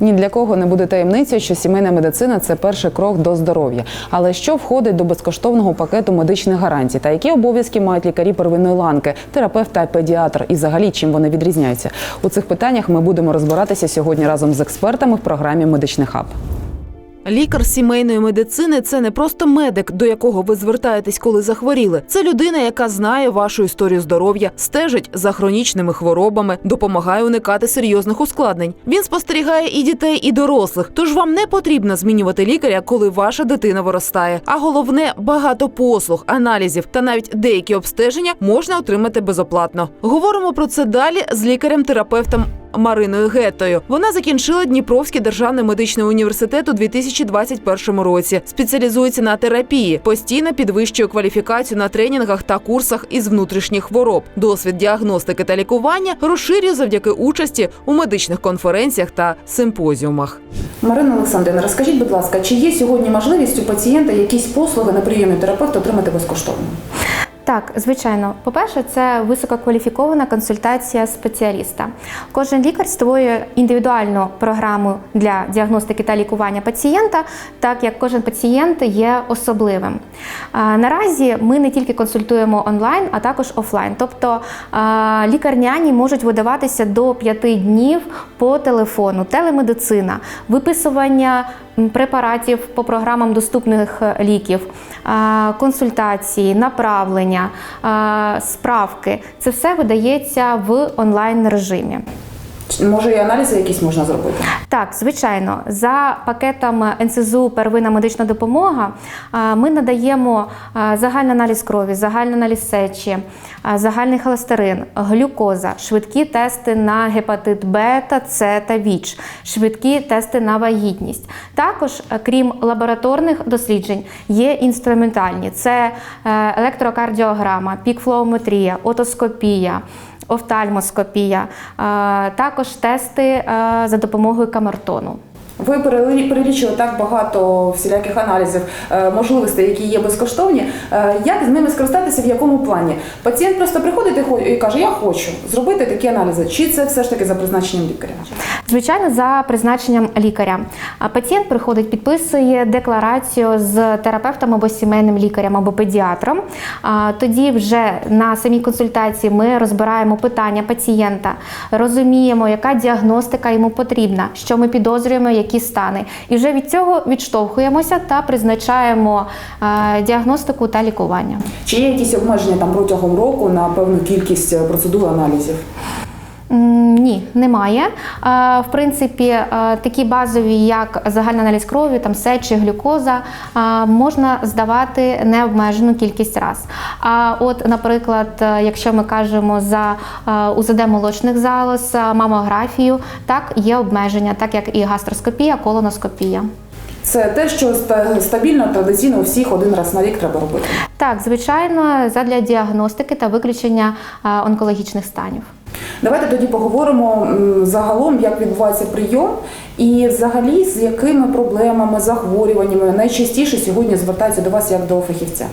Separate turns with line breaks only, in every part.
Ні для кого не буде таємницею, що сімейна медицина це перший крок до здоров'я. Але що входить до безкоштовного пакету медичних гарантій та які обов'язки мають лікарі первинної ланки, терапевт та педіатр, і взагалі чим вони відрізняються? У цих питаннях ми будемо розбиратися сьогодні разом з експертами в програмі Медичний хаб.
Лікар сімейної медицини це не просто медик, до якого ви звертаєтесь, коли захворіли. Це людина, яка знає вашу історію здоров'я, стежить за хронічними хворобами, допомагає уникати серйозних ускладнень. Він спостерігає і дітей, і дорослих. Тож вам не потрібно змінювати лікаря, коли ваша дитина виростає. А головне багато послуг, аналізів та навіть деякі обстеження можна отримати безоплатно. Говоримо про це далі з лікарем-терапевтом. Мариною Гетою вона закінчила Дніпровський державний медичний університет у 2021 році. Спеціалізується на терапії, постійно підвищує кваліфікацію на тренінгах та курсах із внутрішніх хвороб. Досвід діагностики та лікування розширює завдяки участі у медичних конференціях та симпозіумах.
Марина Олександрівна, розкажіть, будь ласка, чи є сьогодні можливість у пацієнта якісь послуги на прийомі терапевта отримати безкоштовно?
Так, звичайно, по-перше, це висококваліфікована консультація спеціаліста. Кожен лікар створює індивідуальну програму для діагностики та лікування пацієнта, так як кожен пацієнт є особливим. Наразі ми не тільки консультуємо онлайн, а також офлайн. Тобто лікарняні можуть видаватися до 5 днів по телефону, телемедицина, виписування препаратів по програмам доступних е, ліків, консультації, направлення, справки. Це все видається в онлайн режимі.
Може, і аналізи якісь можна зробити?
Так, звичайно, за пакетом НСЗУ первинна медична допомога ми надаємо загальний аналіз крові, загальний аналіз сечі, загальний холестерин, глюкоза, швидкі тести на гепатит Б та С та ВІЧ, швидкі тести на вагітність. Також, е, крім лабораторних досліджень, є інструментальні: це е, електрокардіограма, пікфлоуметрія, отоскопія офтальмоскопія, також тести е, за допомогою камертону.
Ви перелічили так багато всіляких аналізів, е, можливостей, які є безкоштовні. Е, Як з ними скористатися, в якому плані? Пацієнт просто приходить хо- і каже, я хочу зробити такі аналізи. Чи це все ж таки за призначенням лікаря?
Звичайно, за призначенням лікаря. Пацієнт приходить, підписує декларацію з терапевтом або сімейним лікарем або педіатром. А Тоді вже на самій консультації ми розбираємо питання пацієнта, розуміємо, яка діагностика йому потрібна, що ми підозрюємо, які стани. І вже від цього відштовхуємося та призначаємо діагностику та лікування.
Чи є якісь обмеження там протягом року на певну кількість е, процедур аналізів?
Ні, немає. В принципі, е, такі базові, як загальний аналіз крові, там сечі, глюкоза, е, можна здавати необмежену кількість раз. А от, наприклад, е, якщо ми кажемо за УЗД молочних залоз, мамографію, так є обмеження, так як і гастроскопія, колоноскопія.
Це те, що ста- стабільно традиційно у всіх один раз на рік треба робити.
Так, звичайно, задля діагностики та виключення онкологічних станів.
Давайте тоді поговоримо загалом, як відбувається прийом, і взагалі з якими проблемами, захворюваннями найчастіше сьогодні звертаються до вас як до фахівця.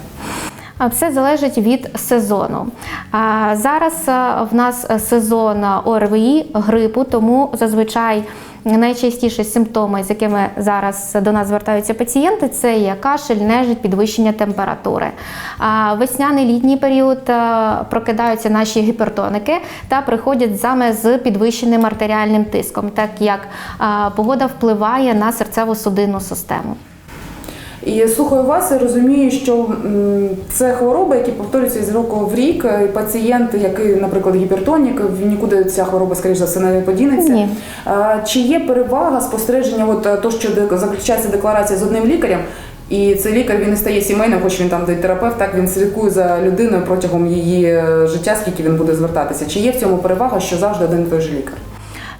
Все залежить від сезону. Зараз е, в нас сезон ОРВІ, грипу, тому зазвичай найчастіші симптоми, з якими зараз до нас звертаються пацієнти, це є кашель, нежить, підвищення температури. Весняний літній період е, прокидаються наші гіпертоники та приходять саме з підвищеним артеріальним тиском, так як е, погода впливає на серцево-судинну систему.
І слухаю вас і розумію, що це хвороби, які повторюються з року в рік. І Пацієнт, який, наприклад, гіпертонік, в нікуди ця хвороба, скоріш за все, не подінеться.
Ні.
Чи є перевага спостереження, от е, то, що заключається декларація з одним лікарем? І цей лікар він не стає сімейним, хоч він там терапевт, так він слідкує за людиною протягом її е, життя, скільки він буде звертатися. Чи є в цьому перевага, що завжди один і той же лікар?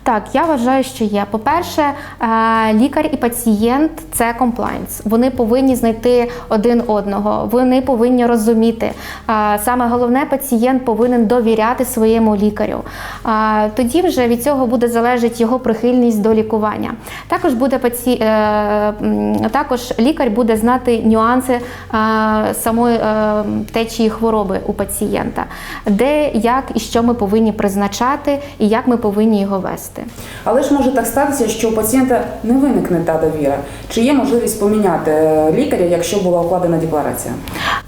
Так, я вважаю, що є. По-перше, е, лікар і пацієнт це комплайнс. Вони повинні знайти один одного, вони повинні розуміти. Е, Саме головне, пацієнт повинен довіряти своєму лікарю. Е, Тоді вже від цього буде залежати його прихильність до лікування. Також буде паці... також лікар буде знати нюанси самої течії хвороби у пацієнта, де, як і що ми повинні призначати, і як ми повинні його вести. Діагности.
Але ж може так статися, що у пацієнта не виникне та довіра. Чи є можливість поміняти е, лікаря, якщо була укладена декларація?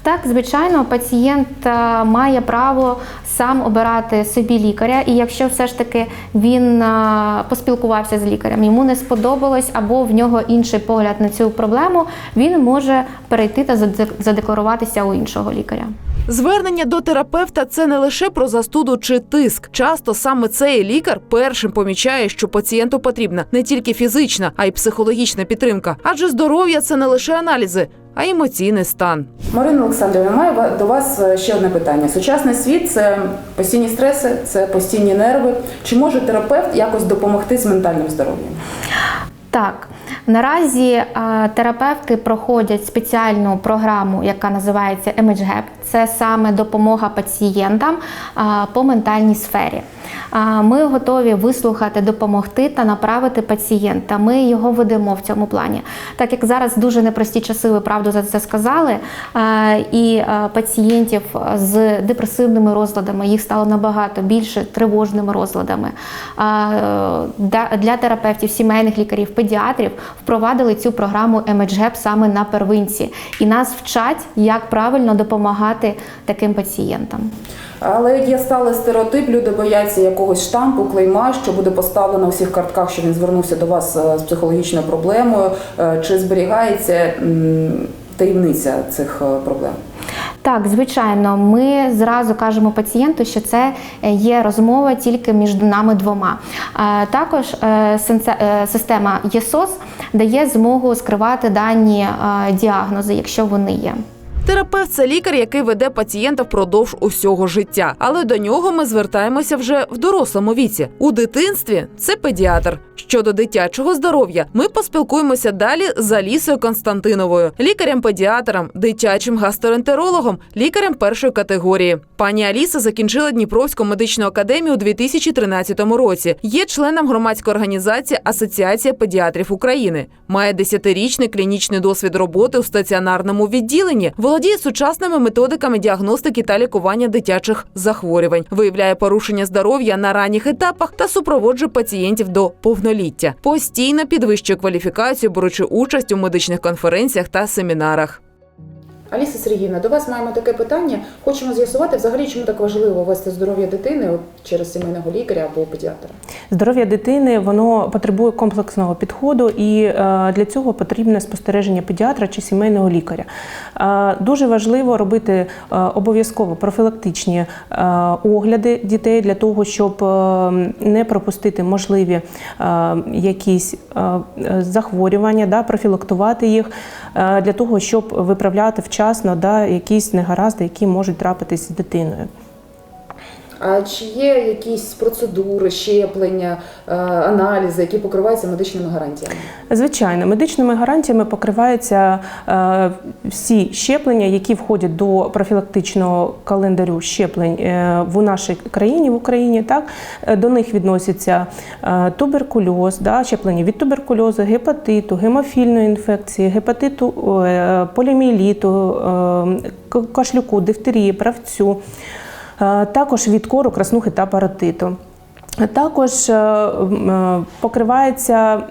Так, звичайно, пацієнт е, має право сам обирати собі лікаря, і якщо все ж таки він е, поспілкувався з лікарем, йому не сподобалось або в нього інший погляд на цю проблему, він може перейти та задекларуватися у іншого лікаря.
Звернення до терапевта це не лише про застуду чи тиск. Часто саме цей лікар першим помічає, що пацієнту потрібна не тільки фізична, а й психологічна підтримка. Адже здоров'я це не лише аналізи, а емоційний стан.
Марина Олександрівна, маю до вас е, ще одне питання. Сучасний світ це постійні стреси, це постійні нерви. Чи може терапевт якось допомогти з ментальним здоров'ям?
Так, наразі е, терапевти проходять спеціальну програму, яка називається MHGAP. Це саме допомога пацієнтам е, по ментальній сфері. Е, Ми готові вислухати, допомогти та направити пацієнта. Ми його ведемо в цьому плані. Так як зараз дуже непрості часи, ви правду за це сказали. І пацієнтів з депресивними розладами їх стало набагато більше тривожними розладами. Для терапевтів, сімейних лікарів, педіатрів впровадили цю програму MHGAP саме на первинці, і нас вчать, як правильно допомагати таким пацієнтам.
Але є сталий стереотип, люди бояться якогось штампу, клейма, що буде поставлено у всіх картках, що він звернувся до вас е, з психологічною проблемою. Е, Чи зберігається таємниця цих е, проблем?
Так, звичайно, ми зразу кажемо пацієнту, що це е, є розмова тільки між нами двома. Також е, е, система ЄСОС дає змогу скривати дані діагнози, якщо вони є.
Терапевт це лікар, який веде пацієнта впродовж усього життя. Але до нього ми звертаємося вже в дорослому віці. У дитинстві це педіатр. Щодо дитячого здоров'я, ми поспілкуємося далі з Алісою Константиновою, лікарем-педіатром, дитячим гастроентерологом, лікарем першої категорії. Пані Аліса закінчила Дніпровську медичну академію у 2013 році. Є членом громадської організації Асоціація педіатрів України. Має десятирічний клінічний досвід роботи у стаціонарному відділенні. Володіє сучасними методиками діагностики та лікування дитячих захворювань. Виявляє порушення здоров'я на ранніх етапах та супроводжує пацієнтів до повноліття. Постійно підвищує кваліфікацію, беручи участь у медичних конференціях та семінарах.
Аліса Сергіївна, до вас маємо таке питання. Хочемо з'ясувати взагалі, чому так важливо вести здоров'я дитини через сімейного лікаря або педіатра.
Здоров'я дитини воно потребує комплексного підходу, і е, для цього потрібне спостереження педіатра чи сімейного лікаря. Е, Дуже важливо робити е, обов'язково профілактичні огляди дітей для того, щоб не пропустити можливі якісь захворювання, профілактувати їх для того, щоб виправляти вчасно да, якісь негаразди, які можуть трапитись з дитиною.
Чи є якісь процедури, щеплення, е, аналізи, які покриваються медичними гарантіями?
Звичайно, медичними гарантіями покриваються е, всі щеплення, які входять до профілактичного календарю щеплень е, в нашій країні в Україні. Так до них відносяться туберкульоз, да, щеплення від туберкульозу, гепатиту, гемофільної інфекції, гепатиту, поліомієліту, е, кашлюку, дифтерії, правцю. Е, Також від кору, краснухи та паротиту. Також е, е, покриваються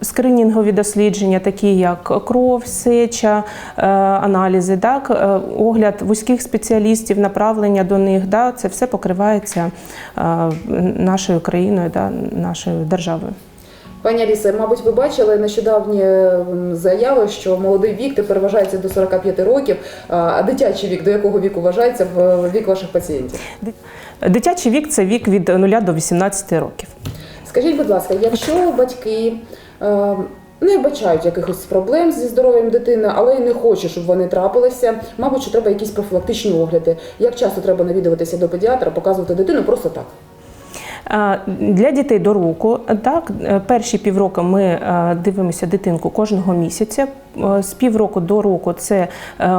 скринінгові дослідження, такі як кров, сеча, аналізи, так, огляд вузьких спеціалістів, направлення до них. Да, це все покривається нашою країною, да, нашою державою.
Пані Алісе, мабуть, ви бачили нещодавні заяви, що молодий вік тепер вважається до 45 років, а- дитячий вік до якого віку вважається в вік ваших пацієнтів?
Дитячий вік це вік від 0 до 18 років.
Скажіть, будь ласка, якщо батьки е, не бачають якихось проблем зі здоров'ям дитини, але й не хочуть, щоб вони трапилися, мабуть, що треба якісь профілактичні огляди. Як часто треба навідуватися до педіатра, показувати дитину просто так?
Е, Для дітей до року, так, е, перші півроку ми е, дивимося дитинку кожного місяця. З півроку до року це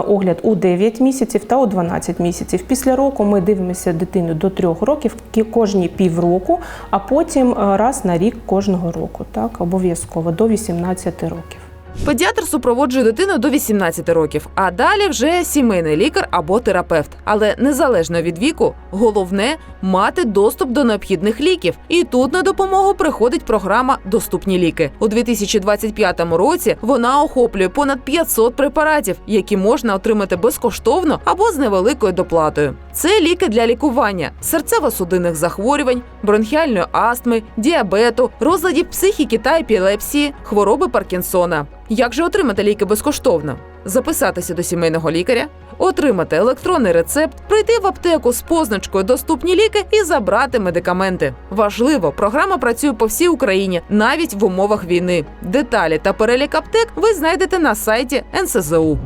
огляд у 9 місяців та у 12 місяців. Після року ми дивимося дитину до 3 років кожні півроку, а потім раз на рік кожного року, так, обов'язково до 18 років.
Педіатр супроводжує дитину до 18 років, а далі вже сімейний лікар або терапевт. Але незалежно від віку, головне мати доступ до необхідних ліків. І тут на допомогу приходить програма Доступні ліки. У 2025 році вона охоплює понад 500 препаратів, які можна отримати безкоштовно або з невеликою доплатою. Це ліки для лікування серцево-судинних захворювань, бронхіальної астми, діабету, розладів психіки та епілепсії, хвороби Паркінсона. Як же отримати ліки безкоштовно? Записатися до сімейного лікаря, отримати електронний рецепт, прийти в аптеку з позначкою Доступні ліки і забрати медикаменти. Важливо, програма працює по всій Україні, навіть в умовах війни. Деталі та перелік аптек ви знайдете на сайті НСЗУ.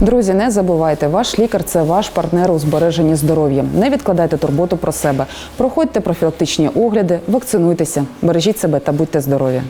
Друзі, не забувайте, ваш лікар це ваш партнер у збереженні здоров'я. Не відкладайте турботу про себе. Проходьте профілактичні огляди, вакцинуйтеся, бережіть себе та будьте здорові.